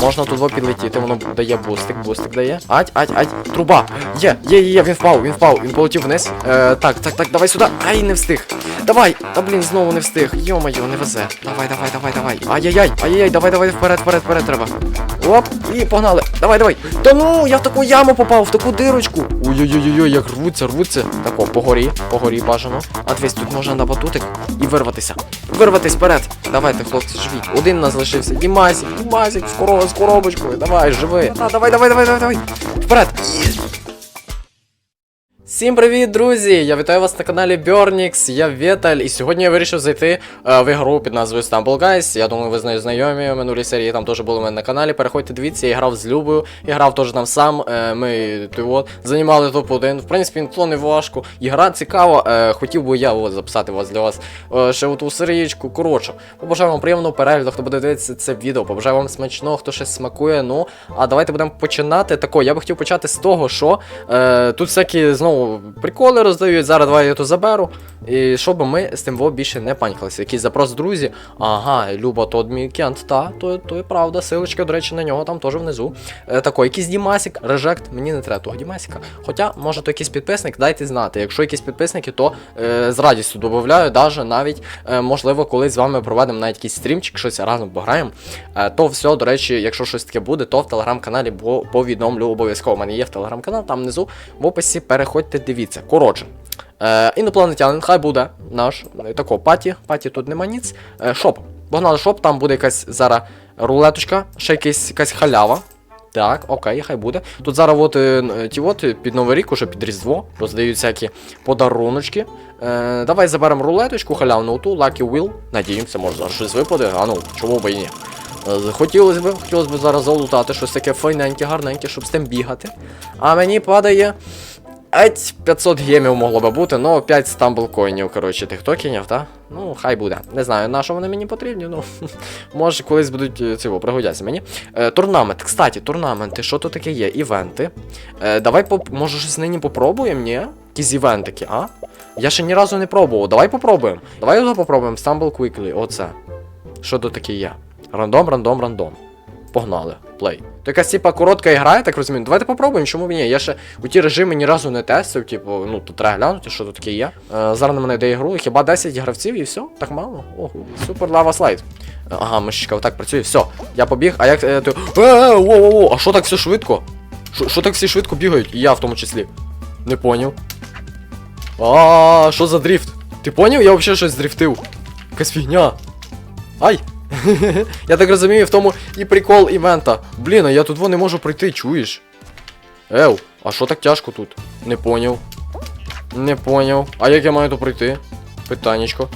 можна тут підлетіти, воно дає бустик, бустик дає. Ать, ать, ать, труба. Є, є, є, є, він впав, він впав, він полетів вниз. Е, так, так, так, давай сюди. Ай, не встиг. Давай, та блін, знову не встиг. Йо-моє, не везе. Давай, давай, давай, давай. Ай-яй-яй, ай-яй, давай, давай, вперед, вперед, вперед треба. Оп, і погнали. Давай, давай. Та ну, я в таку яму попав, в таку дирочку. Ой-ой-ой, як рвуться, рвуться. Тако, по горі, по горі бажано. А дивись, тут можна на батутик і вирватися. Вирватись вперед. Давайте, хлопці, живіть. Один у нас лишився. Дімасик, Дімасик, з, коробочкою. Давай, живи. Та, давай, давай, давай, давай, давай. Вперед. Всім привіт, друзі! Я вітаю вас на каналі Burnix, я Віталь, і сьогодні я вирішив зайти е, в ігру під назвою Stumble Guys. Я думаю, ви з нею знайомі. Минулі серії там теж були у мене на каналі. Переходьте, дивіться, я грав з Любою, я грав теж там сам. Е, ми от, займали топ-1. В принципі, то не важко. Ігра цікава. Е, хотів би я от, записати вас для вас е, ще оту серієчку. Коротше, побажаю вам приємного перегляду, хто буде дивитися це відео. Побажаю вам смачного, хто щось смакує. Ну, а давайте будемо починати. Тако, я би хотів почати з того, що е, тут всякі знову приколи роздають. Зараз давай я то заберу. І щоб ми з тим во більше не панькалися. Якийсь запрос, друзі. Ага, Люба, то мій та, то, то і правда. Силочка, до речі, на нього там теж внизу. Е, тако, якийсь Дімасік, режект, мені не треба того Дімасіка. Хоча, може, то якийсь підписник, дайте знати. Якщо якісь підписники, то е, з радістю додаю, навіть, е, можливо, колись з вами проведемо навіть якийсь стрімчик, щось разом пограємо. Е, то все, до речі, якщо щось таке буде, то в телеграм-каналі повідомлю обов'язково. У мене є в телеграм-канал, там внизу в описі переходьте, дивіться. Коротше. Е, інопланетянин, хай буде наш е, тако паті. Паті тут нема ніц. Е, шоп. Погнали шоп, там буде якась зараз рулеточка, ще якась, якась халява. Так, окей, хай буде. Тут зараз от, е, ті от е, під Новий рік, уже під Різдво, роздають всякі подаруночки. Е, давай заберемо рулеточку, халявну ту, Lucky Wheel. Надіємося, може зараз щось випаде. А ну, чому б і ні. Е, Хотілося б, хотілося б зараз залутати щось таке файненьке, гарненьке, щоб з тим бігати. А мені падає. Еть 500 гемів могло би бути, ну 5 стамблкоїнів, коротше, тих токенів, та? Ну, хай буде. Не знаю, на що вони мені потрібні, ну. Може, колись будуть е, цього, пригодяться мені. Е, турнамент, кстати, турнаменти, що то таке є? Івенти. Е, давай, поп... може, щось нині попробуємо, ні? Якісь івентики, а? Я ще ні разу не пробував. Давай попробуємо. Давай його попробуємо. Stumble Quickly, оце. Що то таке є? Рандом, рандом, рандом. Погнали, плей. То якась типа коротка ігра, я так розумію. Давайте попробуємо, чому б ні. Я ще у ті режими ні разу не тестив, типу, ну тут треба глянути, що тут таке є. Е, зараз на мене йде ігру, хіба 10 гравців і все? Так мало? Ого, супер лава слайд. Е, Ага, мишечка отак працює, все. Я побіг, а як. Е, ти... е, е, а що так все швидко? Що- так всі швидко бігають? І я в тому числі. Не поняв. А, що за дріфт? Ти поняв? Я взагалі щось здрифтив. Якась фігня. Ай! Я так розумію, в тому і прикол івента. Блін, а я тут во не можу пройти, чуєш? Ев, а що так тяжко тут? Не поняв. Не поняв. А як я маю тут пройти? Питаннячко.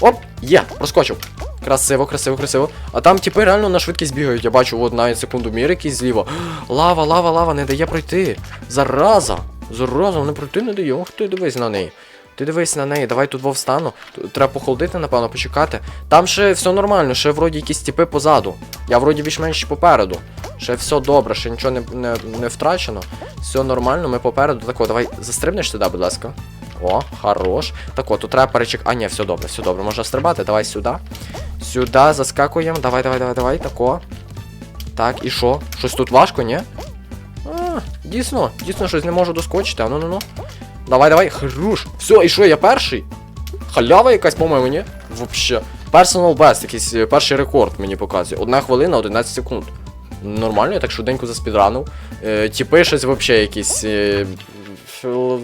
Оп! Є, проскочив. Красиво, красиво, красиво. А там типи реально на швидкість бігають. Я бачу, от навіть секунду мір якийсь зліва. Лава, лава, лава, не дає пройти. Зараза! Зараза, не пройти не дає. Ох ти дивись на неї. Ти дивись на неї, давай тут вовстану. Треба похолодити, напевно, почекати. Там ще все нормально, ще вроді якісь типи позаду. Я вроді більш-менш попереду. Ще все добре, ще нічого не, не, не втрачено. Все нормально, ми попереду. Так, о, давай застрибнеш туди, будь ласка. О, хорош. Так, от, тут треба перечекати. А, ні, все добре, все добре. Можна стрибати, давай сюди. Сюди заскакуємо. Давай, давай, давай, давай. Тако. Так, і що? Щось тут важко, ні? А, дійсно, дійсно щось не можу доскочити. А ну ну ну. Давай, давай, хруш. Все, і що, я перший? Халява якась, по-моєму, ні? Вообще. Personal best, якийсь е, перший рекорд мені показує. Одна хвилина, 11 секунд. Нормально, я так швиденько заспідранив. Е, тіпи щось вообще якісь. Е,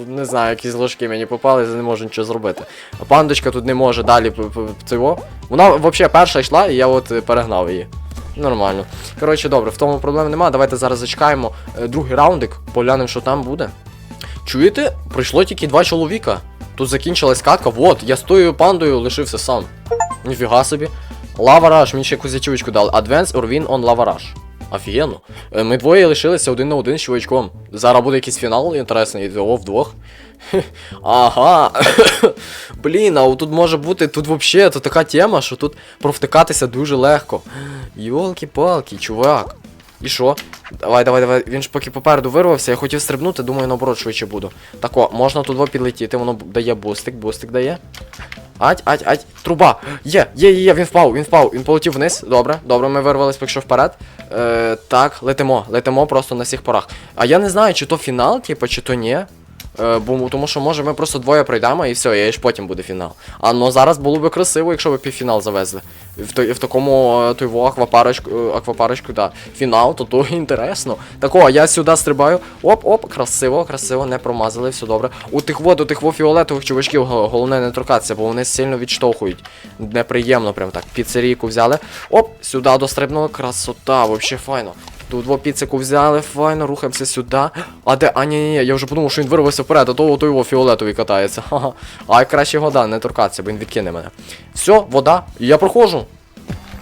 не знаю, якісь ложки мені попали, я не можу нічого зробити. Пандочка тут не може далі цього. Вона взагалі перша йшла, і я от е, перегнав її. Нормально. Коротше, добре, в тому проблем немає. Давайте зараз зачекаємо е, другий раундик, поглянемо, що там буде. Чуєте? Прийшло тільки два чоловіка. Тут закінчилась катка. Вот, я з тою пандою лишився сам. Ніфіга собі. Лавараж, мені ще якусь зачівочку дали. Advance or win on лавараж. Офігенно. Е, Ми двоє лишилися один на один з чувачком. Зараз буде якийсь фінал інтересний, його вдвох. Ага. Блін, а тут може бути, тут взагалі така тема, що тут провтикатися дуже легко. Йолки-палки, чувак. І що? Давай, давай, давай. Він ж поки попереду вирвався, я хотів стрибнути, думаю, наоборот, швидше буду. Так о, можна во підлетіти, воно дає бустик, бустик дає. Ать, ать, ать, труба. Є, є, є, є, він впав, він впав, він полетів вниз. Добре, добре, ми вирвались поки що вперед. Е, так, летимо, летимо просто на всіх порах. А я не знаю, чи то фінал, типу, чи то ні. Е, бо, тому що може ми просто двоє пройдемо і все, і ж потім буде фінал. А ну зараз було би красиво, якщо ви півфінал завезли. В, той- в такому е, той аквапарочку, е, аквапарочку, да. Фінал, то то інтересно. Тако, я сюди стрибаю. Оп-оп, красиво, красиво, не промазали, все добре. У тих вод, у тих во фіолетових чувачків головне не торкатися, бо вони сильно відштовхують. Неприємно, прям так. Піцерійку взяли. Оп, сюди дострибнули, красота, вообще файно. Тут піцику взяли, файно, рухаємося сюди. А де? А ні, ні, ні, я вже подумав, що він вирвався вперед, а то ото його фіолетовий катається. Ха-ха. А краще вода, не торкатися, бо він відкине мене. Все, вода, я проходжу.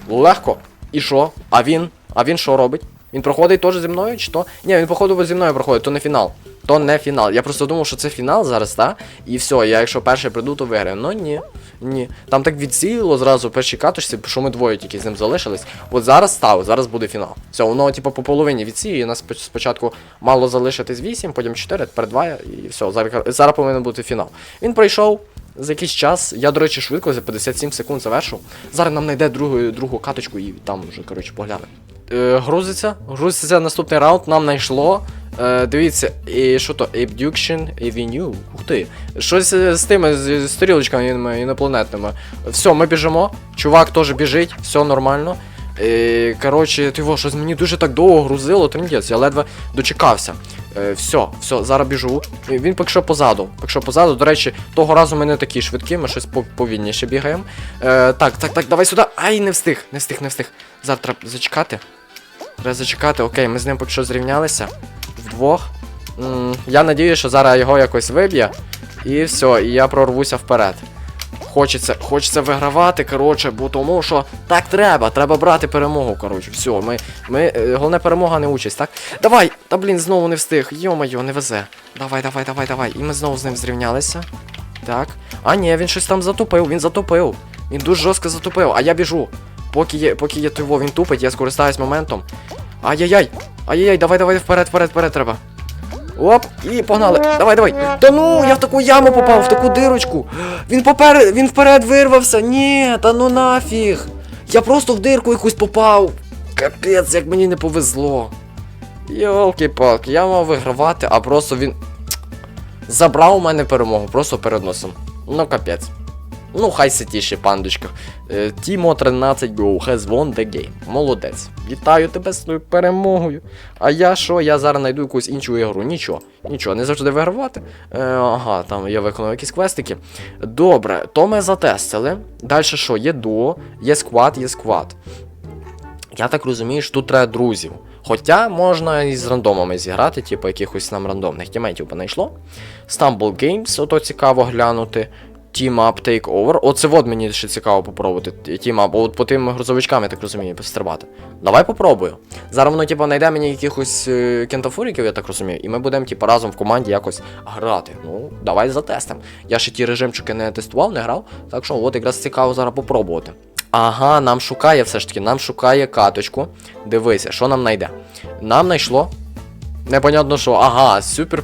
Легко. І що? А він? А він що робить? Він проходить теж зі мною, чи то? Ні, він походу зі мною проходить, то не фінал. То не фінал. Я просто думав, що це фінал зараз, так? І все, я якщо перший прийду, то виграю. Ну ні. Ні. Там так відсіло зразу перші каточці, що ми двоє тільки з ним залишились. От зараз став, зараз буде фінал. Все, воно типу по половині відсіює. Нас спочатку мало залишитись 8, потім 4, тепер 2, і все. Зараз, зараз повинен бути фінал. Він пройшов. За якийсь час, я, до речі, швидко за 57 секунд завершив. Зараз нам знайде другу, другу каточку і там вже, коротше, поглянемо. Е, грузиться, грузиться наступний раунд, нам знайшло. Е, дивіться, і що то? Abduction Avenue. Ух ти. Щось е, з тими з стрілочками інопланетними. Все, ми біжимо. Чувак теж біжить, все нормально. Е, коротше, ти во, щось мені дуже так довго грузило, трендець, я ледве дочекався. Все, все, зараз біжу. Він поки що позаду. Поки що позаду. До речі, того разу ми не такі швидкі, ми щось пов- повільніше бігаємо. Е, так, так, так, давай сюди. Ай, не встиг, не встиг, не встиг. Зараз треба зачекати. Треба зачекати, окей, ми з ним поки що зрівнялися. Вдвох. М, я надію, що зараз його якось виб'є. І все, і я прорвуся вперед. Хочеться, хочеться вигравати, коротше, бо тому що так треба, треба брати перемогу, коротше. Все, ми, ми, е, головне перемога, не участь, так? Давай! Та блін, знову не встиг. Йо-моє, не везе. Давай, давай, давай, давай. І ми знову з ним зрівнялися. Так. А ні, він щось там затупив, він затупив. Він дуже жорстко затупив, а я біжу. Поки є, поки є того, він тупить, я скористаюсь моментом. Ай-яй-яй! Ай-яй-яй, давай, давай, вперед, вперед, вперед треба. Оп, і погнали. Давай, давай. Та ну, я в таку яму попав, в таку дирочку. Він попер... він вперед вирвався. Ні, та ну нафіг. Я просто в дирку якусь попав. Капець, як мені не повезло. Йолки-палки, я мав вигравати, а просто він забрав у мене перемогу, просто перед носом. Ну капець. Ну, хай ситіше, пандочка. Е, Тімо 13 Go has won the game. Молодець. Вітаю тебе з твоєю перемогою. А я що? Я зараз знайду якусь іншу ігру. Нічого, нічого, не завжди вигравати. Е, ага, там я виконав якісь квестики. Добре, то ми затестили. Далі що? Є дуо, є сквад, є сквад. Я так розумію, що тут треба друзів. Хоча можна і з рандомами зіграти, типу якихось нам рандомних тімейтів понайшло. Stumble Games, ото цікаво глянути. Team Up Takeover. Оце от мені ще цікаво попробувати. Team Up, от по тим грузовичкам, я так розумію, пострибати. Давай попробую. Зараз воно, типу, знайде мені якихось е, кентафуриків, я так розумію, і ми будемо, типу, разом в команді якось грати. Ну, давай затестимо. Я ще ті режимчики не тестував, не грав, так що от якраз цікаво зараз попробувати. Ага, нам шукає все ж таки, нам шукає каточку. Дивися, що нам знайде. Нам знайшло. Непонятно що. Ага, Super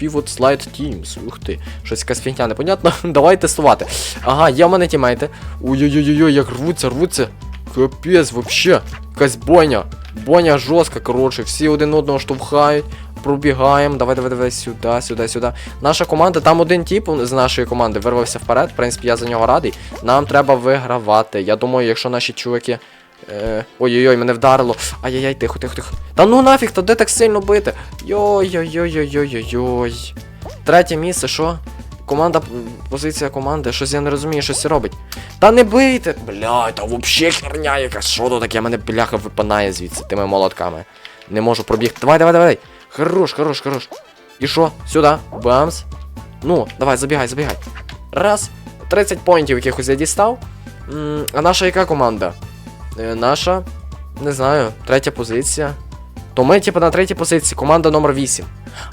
Pivot Slide Teams. Ух ти, щось якась фігня, непонятно. Давай тестувати. Ага, є в мене тімейти. Ой-ой-ой, як рвуться, рвуться. Капець, вообще. Якась бойня. Бойня жорстка, коротше, всі один одного штовхають. Пробігаємо. Давай, давай, давай, сюди, сюди, сюди. Наша команда, там один тип з нашої команди вирвався вперед. В принципі, я за нього радий. Нам треба вигравати. Я думаю, якщо наші чуваки. Е, Ой-ой-ой, мене вдарило. Ай-яй-яй, тихо, тихо, тихо. Та ну нафіг, та де так сильно бити? Йой-йой-йой-йой-йой-йой. Третє місце, що? Команда, позиція команди, щось я не розумію, щось робить. Та не бийте! Бля, та вообще херня якась. Що то таке? Мене бляха випинає звідси тими молотками. Не можу пробігти. Давай, давай, давай. Хорош, хорош, хорош. І що? Сюди. Бамс. Ну, давай, забігай, забігай. Раз. 30 поінтів якихось я дістав. А наша яка команда? Е, наша, не знаю, третя позиція. То ми, типу, на третій позиції, команда номер 8.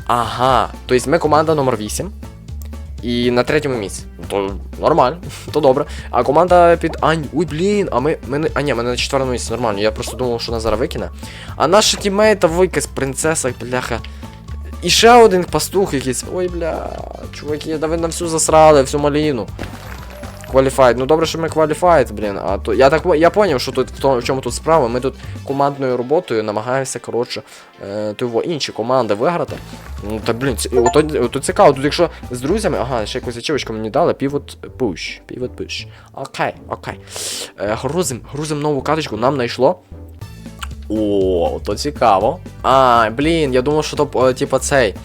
Ага, тобто ми команда номер 8. І на третьому місці. То нормально, то добре. А команда під. Ань, ой, блін, а ми. ми. А ні, ми на четвертому місці, нормально. Я просто думав, що нас зараз викине. А наша тімейта якась принцеса, бляха. І ще один пастух якийсь. Ой, бля, чуваки, да ви на всю засрали, всю маліну. Qualified. Ну добре, що ми qualified, блін. А то я так я поняв, що тут в тому, в чому тут справа. Ми тут командною роботою намагаємося, коротше, е, його інші команди виграти. Ну так блін, ці- ото, ото цікаво. Тут якщо з друзями, ага, ще якусь ачівочку мені дали, півот пуш. Півот пуш. Окей, окей. Е, грузим, грузим нову карточку, нам знайшло. О, то цікаво. А, блін, я думав, що то, е, типа, цей.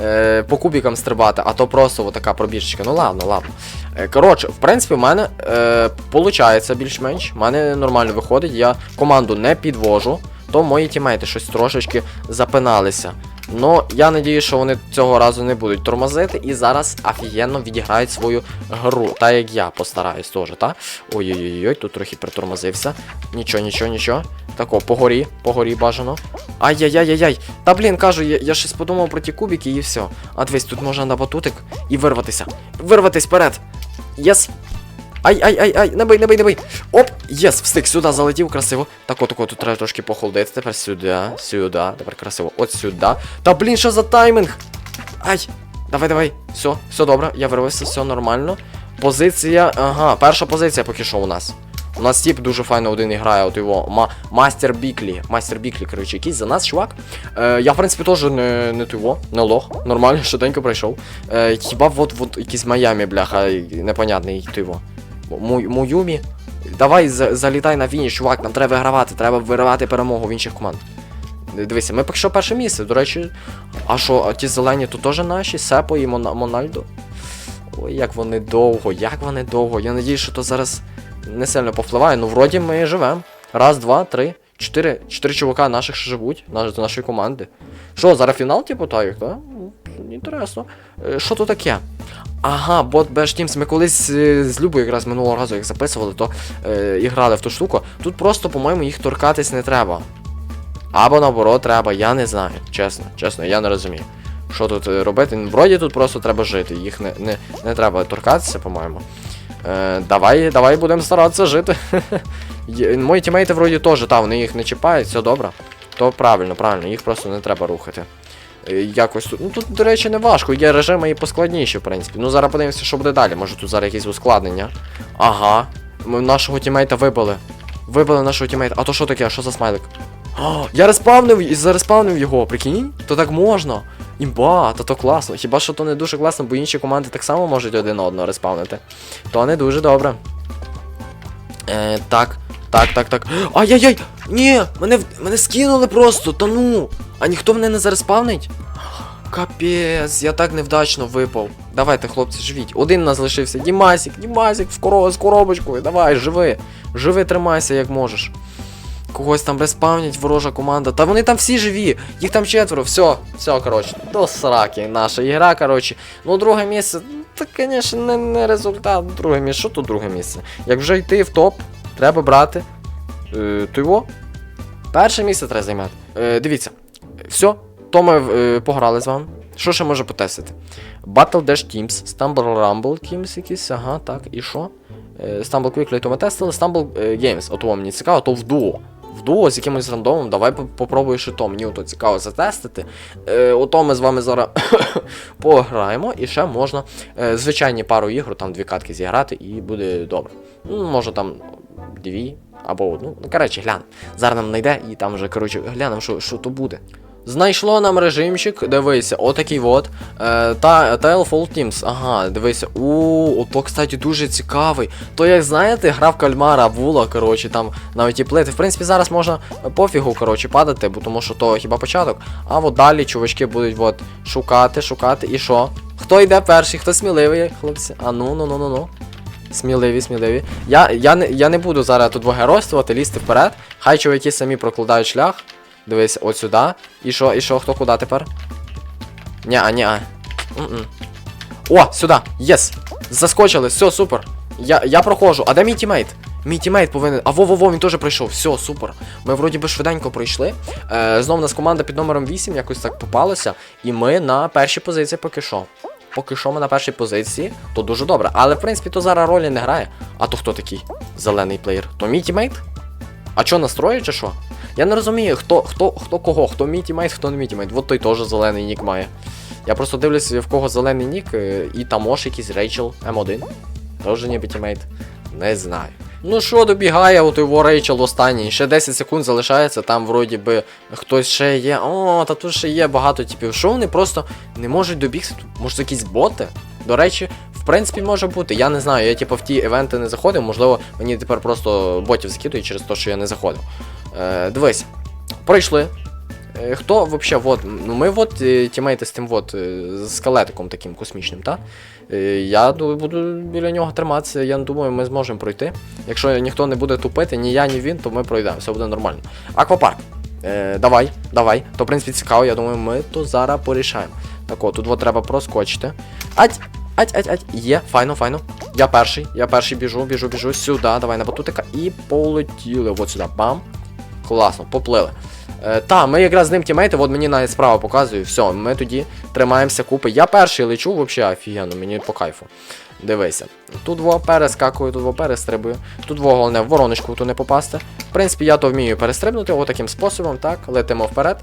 Е, по кубікам стрибати, а то просто така пробіжечка. Ну ладно, ладно. Е, коротше, в принципі, в мене е, більш-менш. В мене нормально виходить, я команду не підвожу, то мої тімейти щось трошечки запиналися. Ну, я надію, що вони цього разу не будуть тормозити і зараз офігенно відіграють свою гру. Так як я постараюсь теж, так? Ой-ой-ой, тут трохи притормозився. Нічого, нічого, нічого. Тако, по горі, по горі бажано. Ай-яй-яй-яй. Та блін, кажу, я, я щось подумав про ті кубики і все. А дивись, тут можна на батутик і вирватися. Вирватись вперед. Єс. Ай-ай-ай-ай, не бий, не бий, не. Оп, єс, встиг, сюди залетів, красиво. Так, от, от, тут треба трошки похолодити. Тепер сюди, сюди, тепер красиво. От сюди. Та блін, що за таймінг? Ай! Давай, давай. Все, все добре, я вирвався, все нормально. Позиція. Ага, перша позиція поки що у нас. У нас тип дуже файно один грає, от його ма Мастер Біклі. Мастер Біклі, коротше, якийсь за нас, чувак. Е, я, в принципі, теж не, не того, не лох. Нормально, швиденько пройшов. Е, хіба от, от якийсь Майами, бляха, непонятний тиво. Муюмі. Давай за- залітай на фініш, чувак, нам треба вигравати, треба виривати перемогу в інших команд. Дивися, ми що перше місце, до речі. А що, а ті зелені то теж наші, Сепо і Мон Мональдо. Ой, як вони довго, як вони довго. Я надію, що то зараз не сильно повпливає. Ну, вроді ми живемо. Раз, два, три, чотири. Чотири чувака наших живуть, наш, нашої команди. Що, зараз фінал, типу, так, так? Ну, Інтересно. Е, Що то таке? Ага, бот Bash Teams, ми колись е, з Любою якраз минулого разу, як записували, то е, і грали в ту штуку. Тут просто, по-моєму, їх торкатись не треба. Або наоборот треба, я не знаю. Чесно, чесно, я не розумію. Що тут е, робити? Вроді тут просто треба жити, їх не, не, не треба торкатися, по-моєму. Е, давай, давай будемо старатися жити. Мої тімейти вроді теж, та, вони їх не чіпають, все добре. То правильно, правильно, їх просто не треба рухати. Е, Якось тут. Ну тут, до речі, не важко, є режими і поскладніші, в принципі. Ну зараз подивимося, що буде далі. Може тут зараз якісь ускладнення. Ага. Нашого тімейта вибили. Вибили нашого тімейта. А то що таке? Що за смайлик? О, я респавнив і зареспавнив його, прикинь? То так можна. Імба, то то класно. Хіба що то не дуже класно, бо інші команди так само можуть один одного респавнити. То не дуже добре. Е, так, так, так, так. Ай-яй-яй! Ні! Мене, мене скинули просто, та ну! А ніхто мене не зареспавнить? Капець, я так невдачно випав. Давайте, хлопці, живіть. Один у нас лишився. Дімасік, Дімасік, в коро... з коробочкою. Давай, живи. Живи, тримайся, як можеш. Когось там респавнять, ворожа команда. Та вони там всі живі. Їх там четверо. Все, все, коротше. До сраки наша ігра, коротше. Ну, друге місце. Це, звісно, не, не результат. Друге місце. Що тут друге місце? Як вже йти в топ, треба брати. Е, то його. Перше місце треба займати. Е, дивіться. Все, то ми е, пограли з вами. Що ще може потестити? Battle Dash Teams, Stumble Rumble Teams якісь, ага, так, і що? Е, Stumble Quickly то ми тестили, Stumble е, Games, от вам мені цікаво, то в дуо. В дуо з якимось рандомом, давай по- попробуй ще то, мені ото цікаво затестити. Е, ото ми з вами зараз пограємо, і ще можна е, звичайні пару ігор, там дві катки зіграти, і буде добре. Ну, може там дві або одну. Ну, коротше, глянемо. Зараз нам знайде і там вже, коротше, глянемо, що, що то буде. Знайшло нам режимчик, дивися, отакий от. Е, та Tile Fall Teams. Ага, дивися. У, ото, кстати, дуже цікавий. То, як знаєте, гра в кальмара була, коротше, там навіть і плити. В принципі, зараз можна пофігу, коротше, падати, бо тому що то хіба початок. А от далі чувачки будуть от шукати, шукати, і що? Хто йде перший, хто сміливий, хлопці? А ну, ну, ну, ну, ну. Сміливі, сміливі. Я, я, не, я не буду зараз тут вигеройствувати, лізти вперед. Хай чуваки самі прокладають шлях. Дивись, от сюди. І що, і що, хто куди тепер? Ня, ня. М-м. О, сюди! Єс! Заскочили, все, супер. Я, я проходжу. А де мій тімейт? Мій тімейт повинен. А во-во-во, він теж пройшов. Все, супер. Ми вроді би швиденько пройшли. Е, знов у нас команда під номером 8 якось так попалася. І ми на першій позиції поки що. Поки що ми на першій позиції, то дуже добре. Але в принципі то зараз ролі не грає. А то хто такий? Зелений плеєр? То мій тімейт? А що, настрої чи що? Я не розумію, хто хто, хто кого, хто мій тімейт, хто не мій тімейт. От той теж зелений нік має. Я просто дивлюся, в кого зелений нік, е, і тамош якийсь Рейчел М1. Тоже ніби тімейт. Не знаю. Ну що, добігає, от його Рейчел останній. Ще 10 секунд залишається, там вроді би хтось ще є. О, та тут ще є багато типів. Що вони просто не можуть добігти? Може, це якісь боти? До речі, в принципі, може бути. Я не знаю, я типу в ті івенти не заходив, можливо, мені тепер просто ботів закидують через те, що я не заходив. Е, дивись, пройшли. Е, Хто вообще, вот, ну ми вот е, тімейти з тим вот, е, з таким космічним, так? Я буду біля нього триматися, я думаю, ми зможемо пройти. Якщо ніхто не буде тупити, ні я, ні він, то ми пройдемо, все буде нормально. Аквапарк. Е, давай, давай. То, в принципі, цікаво, я думаю, ми то зараз порішаємо. Так от, тут от треба проскочити. Ать, ать, ать, ать. Є, файно, файно. Я перший, я перший біжу, біжу, біжу сюди, давай на батутика і полетіли. От сюди. Бам. Класно, поплили. Е, та, ми якраз з ним тімейти, от мені навіть справа показує. Все, ми тоді тримаємося купи. Я перший лечу, взагалі офігенно, мені по кайфу. Дивися. Тут во перескакую, тут во перестрибую. Тут во головне в вороночку ту не попасти. В принципі, я то вмію перестрибнути отаким способом, так, летимо вперед.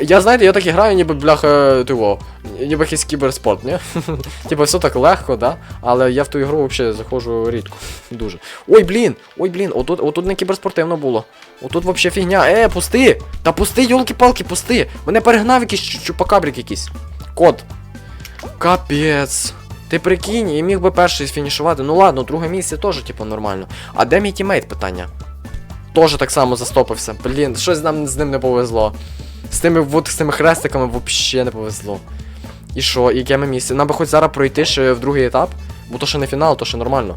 Я знаєте, я так і граю, ніби бляха тиво, ніби якийсь кіберспорт, ні? Типа все так легко, да? Але я в ту ігру взагалі заходжу рідко. Дуже. Ой, блін! Ой, блін, отут, отут не кіберспортивно було. Отут вообще фігня. Е, пусти! Та пусти, йолки-палки, пусти! Мене перегнав якийсь чу- чупакабрик якийсь. Кот. Капець. Ти прикинь, я міг би перший фінішувати. Ну ладно, друге місце теж, типу, нормально. А де мій тімейт питання? Тоже так само застопився. Блін, щось нам з ним не повезло. З тими, вот, з тими хрестиками взагалі не повезло. І що, і яке ми місце? Нам би хоч зараз пройти ще в другий етап, бо то ще не фінал, то ще нормально.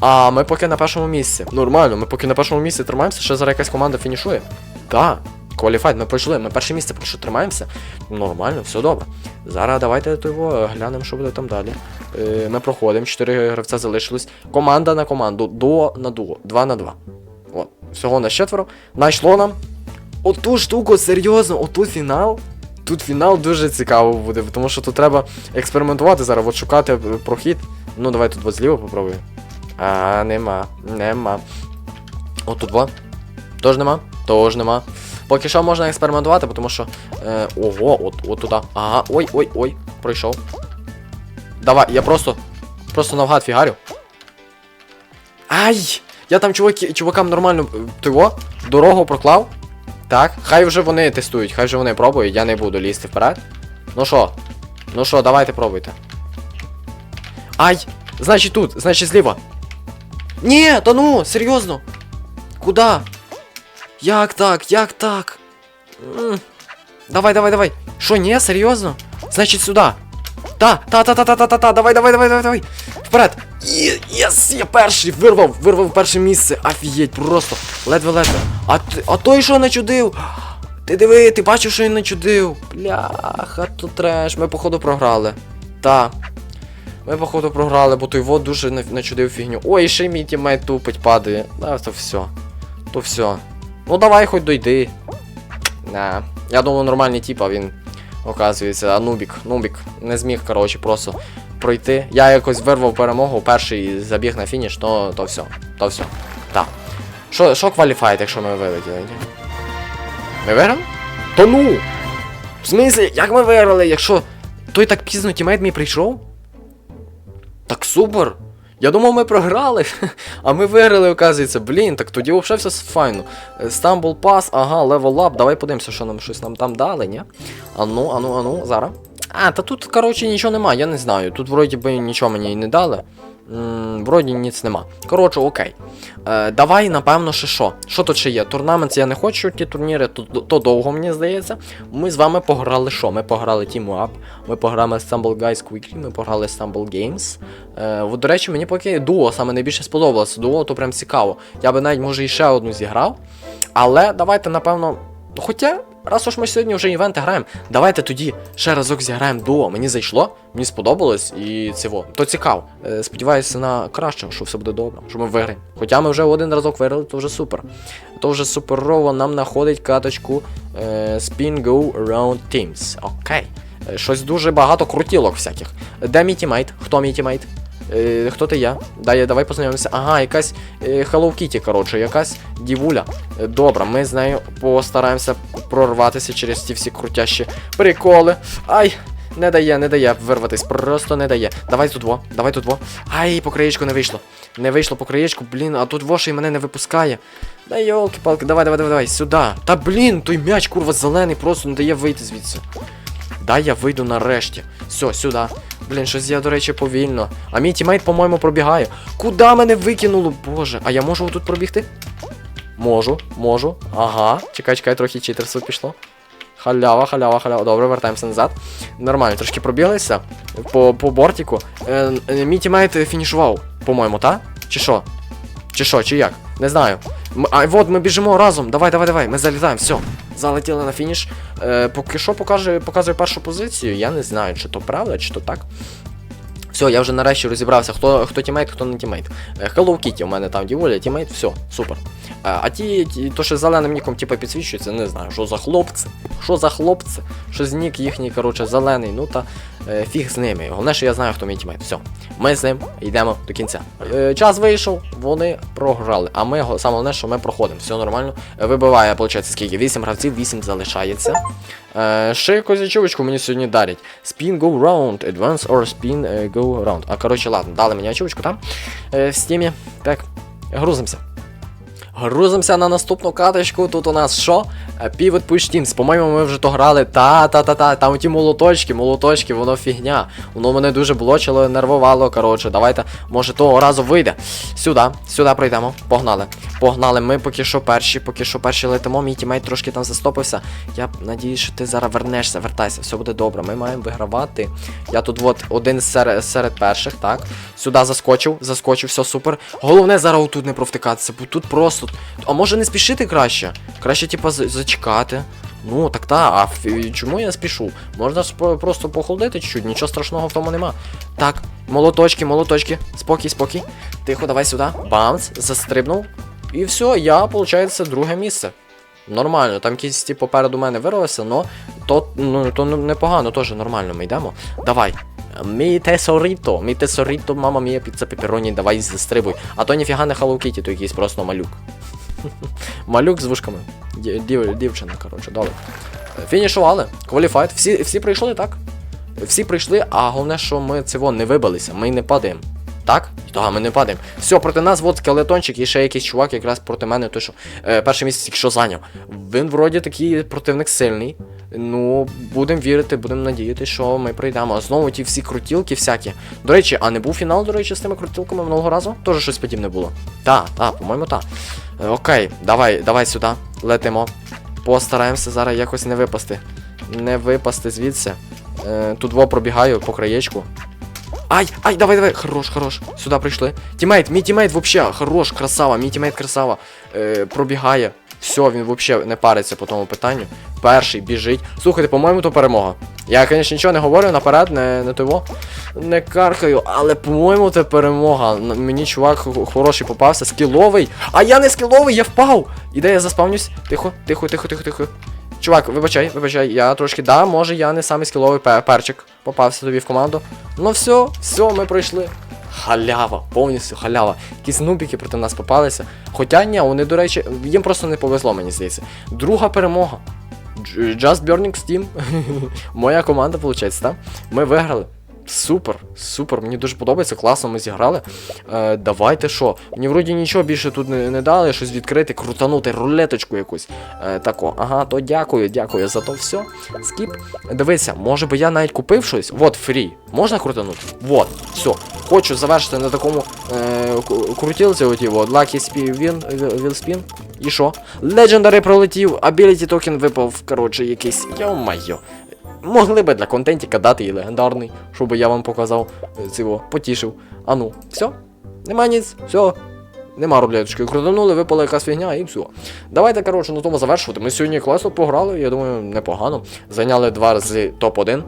А ми поки на першому місці. Нормально, ми поки на першому місці тримаємося, ще зараз якась команда фінішує. Так, кваліфайт, ми пройшли, ми перше місце поки що тримаємося. Нормально, все добре. Зараз давайте того глянемо, що буде там далі. Е, ми проходимо, 4 гравця залишилось. Команда на команду, дуо на дуо, 2 на 2. От, всього на четверо. Найшло нам. Оту штуку, серйозно, отут фінал. Тут фінал дуже цікаво буде, тому що тут треба експериментувати зараз, от шукати е, прохід. Ну, давай тут от зліва попробую. А, нема, нема. От тут два. Тож нема, тож нема. Поки що можна експериментувати, тому що. Е, ого, от, от туди. Ага, ой, ой, ой, пройшов. Давай, я просто. Просто навгад фігарю. Ай! Я там чуваки, чувакам нормально е, того, дорогу проклав. Так, хай вже вони тестують, хай вже вони пробують, я не буду лізти вперед. Ну що? Ну що, давайте пробуйте. Ай! Значить тут, значить зліва. Ні, та ну, серйозно. Куда? Як так? Як так? Давай, давай, давай. Що, ні, серйозно? Значить сюди. Та, та, та, та, та, та, та, та, давай, давай, давай, давай, давай. Вперед. Єс, я перший, вирвав, вирвав перше місце. Офігеть, просто. Ледве-ледве. А, а той що начудив? Ти диви, ти бачив, що він начудив. Бляха, то треш. Ми, походу, програли. Та. Ми, походу, програли, бо той вот дуже на- начудив фігню. Ой, і ще й мій тімейт тупить падає. Да, то все. То все. Ну давай хоч дойди. На. Я думаю, нормальний тип, а він, оказується, а нубік. Нубік не зміг, коротше, просто пройти. Я якось вирвав перемогу, перший забіг на фініш, то, то все. То все. Так. Що, що кваліфайт, якщо ми вилетіли? Ми виграли? То ну! В смислі, як ми виграли, якщо той так пізно тімейт мій прийшов? Так супер! Я думав, ми програли, а ми виграли, оказується. Блін, так тоді взагалі все файно. Стамбул пас, ага, левел ап. Давай подивимося, що нам щось нам там дали, ні? Ану, ану, ану, зараз. А, та тут, коротше, нічого немає, я не знаю. Тут вроді би нічого мені і не дали. Вроді ніц нема. Коротше, окей. Е, давай, напевно, ще що. Що тут ще є? Турнамент я не хочу, ті турніри, то, то довго, мені здається. Ми з вами пограли що? Ми пограли Team Up, ми пограли Stumble Guys Quickly, ми пограли Stumble Games. Е, до речі, мені поки дуо саме найбільше сподобалося. Дуо то прям цікаво. Я би навіть, може, і ще одну зіграв. Але давайте, напевно. Хоча, раз уж ми сьогодні вже івенти граємо, давайте тоді ще разок зіграємо дуо. Мені зайшло, мені сподобалось і це во. То цікаво. Е, сподіваюся на краще, що все буде добре, що ми виграємо. Хоча ми вже один разок виграли, то вже супер. То вже суперово нам знаходить каточку е, Spin Go Around Teams. Окей. Е, Щось дуже багато крутілок всяких. Де мій? Хто мій? Е, хто ти я? Дай, давай познайомимося. Ага, якась е, Hello Kitty, коротше, якась дівуля. Е, Добре, ми з нею постараємося прорватися через ті всі крутящі приколи. Ай! Не дає, не дає вирватись, просто не дає. Давай тут во, давай тут во. Ай, по краєчку не вийшло. Не вийшло по краєчку, блін, а тут вошей мене не випускає. Да йолки-палки, давай, давай, давай, давай, сюди. Та блін, той м'яч, курва, зелений, просто не дає вийти звідси. Да, я вийду нарешті. Все, сюди. Блін, щось я, до речі, повільно. А мій тімейт, по-моєму, пробігає. Куда мене викинуло, боже? А я можу отут пробігти? Можу, можу. Ага. Чекай, чекай, трохи читерство пішло. Халява, халява, халява. Добре, вертаємося назад. Нормально, трошки пробіглися по, по бортику. Е, е, мій тімейт фінішував, по-моєму, та? Чи що? Чи що, чи як? Не знаю. М- а от ми біжимо разом. Давай, давай, давай. Ми залітаємо. Все. Залетіли на фініш. Е, поки що покаже, показує першу позицію. Я не знаю, чи то правда, чи то так. Все, я вже нарешті розібрався, хто, хто тімейт, хто не тімейт. Е, Hello Kitty у мене там діволя, тімейт, все, супер. Е, А ті, ті, то, що зеленим ніком типу, підсвічується, не знаю, що за хлопці, що за хлопці, що з нік їхній, коротше, зелений, ну та е, фіг з ними. Головне, що я знаю, хто мій тімейт. Все, ми з ним йдемо до кінця. Е, час вийшов, вони програли. А ми саме головне, що ми проходимо. Все нормально. Вибиває, виходить, скільки? 8 гравців, 8 залишається. Е, ще козячовочку мені сьогодні дарять. Spin go round, advance or spin е, go round. А коротше, ладно, дали мені очівочку там. В стімі. Так, грузимося. Грузимося на наступну каточку. Тут у нас що? Е, Pivot Push Teams. По-моєму, ми вже то грали. Та-та-та-та. Там ті молоточки, молоточки, воно фігня. Воно мене дуже блочило, нервувало. Коротше, давайте, може, того разу вийде. Сюди, сюди пройдемо. Погнали. Погнали. Ми поки що перші, поки що перші летимо. Мій тімейт трошки там застопився. Я надіюсь, що ти зараз вернешся, вертайся, все буде добре. Ми маємо вигравати. Я тут от один серед, серед перших, так. Сюди заскочив, заскочив, все супер. Головне зараз отут не провтикатися, бо тут просто. А може не спішити краще? Краще, типа, зачекати. Ну, так та, а чому я спішу? Можна спо- просто похолодити чуть-чуть, нічого страшного в тому нема. Так, молоточки, молоточки, спокій, спокій. Тихо, давай сюди. Бамс, застрибнув. І все, я, виходить, друге місце. Нормально, там якийсь тип попереду мене вирвався, но то, ну, то непогано, теж нормально ми йдемо. Давай. Мій тесоріто, мій тесоріто, мама мія піца пепероні, давай застрибуй. А то ніфіга не Hello то якийсь просто малюк. малюк з вушками. Дів- дівчина, коротше, добре. Фінішували, кваліфайт, всі, всі прийшли, так? Всі прийшли, а головне, що ми цього не вибилися, ми не падаємо. Так? Так, ми не падаємо. Все, проти нас от скелетончик і ще якийсь чувак, якраз проти мене, той, що е, перше місце тільки що зайняв. Він вроді такий противник сильний. Ну, будемо вірити, будемо надіятися, що ми пройдемо. А знову ті всі крутілки всякі. До речі, а не був фінал, до речі, з тими крутілками минулого разу? Теж щось подібне було. Так, так, по-моєму, так. Е, окей, давай, давай сюди. Летимо. Постараємося зараз якось не випасти. Не випасти звідси. Е, тут во пробігаю по краєчку. Ай, ай, давай, давай, хорош, хорош. Сюди прийшли. Тімейт, мій тімейт вообще, хорош, красава, мій тімейт красава. Е, пробігає. Все, він вообще не париться по тому питанню. Перший біжить. Слухайте, по-моєму, то перемога. Я, звісно, нічого не говорю наперед, не, не того. Не каркаю, але по-моєму це перемога. Мені чувак хороший попався, скіловий. А я не скіловий, я впав! Іде, я заспавнюсь. Тихо, тихо, тихо, тихо, тихо. Чувак, вибачай, вибачай, я трошки, да, може я не самий скіловий перчик попався тобі в команду. Ну все, все, ми пройшли. Халява, повністю халява. Якісь нубіки проти нас попалися. Хоча ні, вони, до речі, їм просто не повезло, мені здається. Друга перемога. Just Burning Steam. Моя команда, виходить, так? Ми виграли. Супер, супер, мені дуже подобається, класно ми зіграли. Е, давайте що? Мені вроді нічого більше тут не, не дали, щось відкрити, крутанути, рулеточку якусь. Е, тако, ага, то дякую, дякую за то все. Скіп. Дивися, може би я навіть купив щось. Вот, фрі. Можна крутанути? Вот, все. Хочу завершити на такому е, крутілці, оті, от, Lucky Spin, Win, Will Spin. І що? Legendary пролетів, Ability токен випав, коротше, якийсь. Йо-майо. Могли би для контентіка дати і легендарний, щоб я вам показав е, цього, потішив. А ну, все? Нема ніц, все. Нема рулеточки. Крутанули, випала якась фігня і все. Давайте, коротше, на тому завершувати. Ми сьогодні класно пограли, я думаю, непогано. Зайняли два рази топ-1.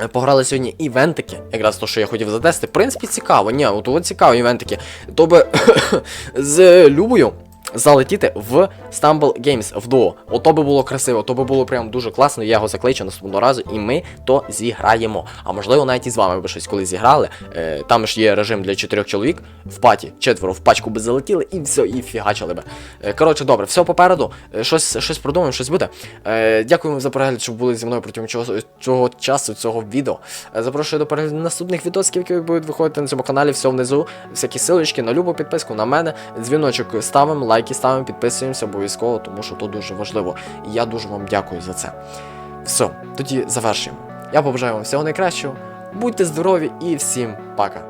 Е, Пограли сьогодні івентики, якраз то, що я хотів затести. В принципі, цікаво. Ні, от цікаво івентики. То би з Любою. Залетіти в Stumble Games в дуо. Ото би було красиво, то би було прям дуже класно. Я його закличу наступного разу, і ми то зіграємо. А можливо, навіть і з вами би щось коли зіграли. Е, там ж є режим для чотирьох чоловік в паті, четверо в пачку би залетіли, і все, і фігачили би. Е, коротше, добре, все попереду. Е, щось, щось продумаємо, щось буде. Е, дякую за перегляд, що були зі мною протягом цього, цього часу, цього відео. Е, запрошую до перегляду наступних відосиків, які будуть виходити на цьому каналі. Все внизу. Всякі силочки на любу підписку на мене. Дзвіночок ставимо, лайки ставимо, підписуємося обов'язково, тому що то дуже важливо. І я дуже вам дякую за це. Все, тоді завершуємо. Я побажаю вам всього найкращого. Будьте здорові і всім пока.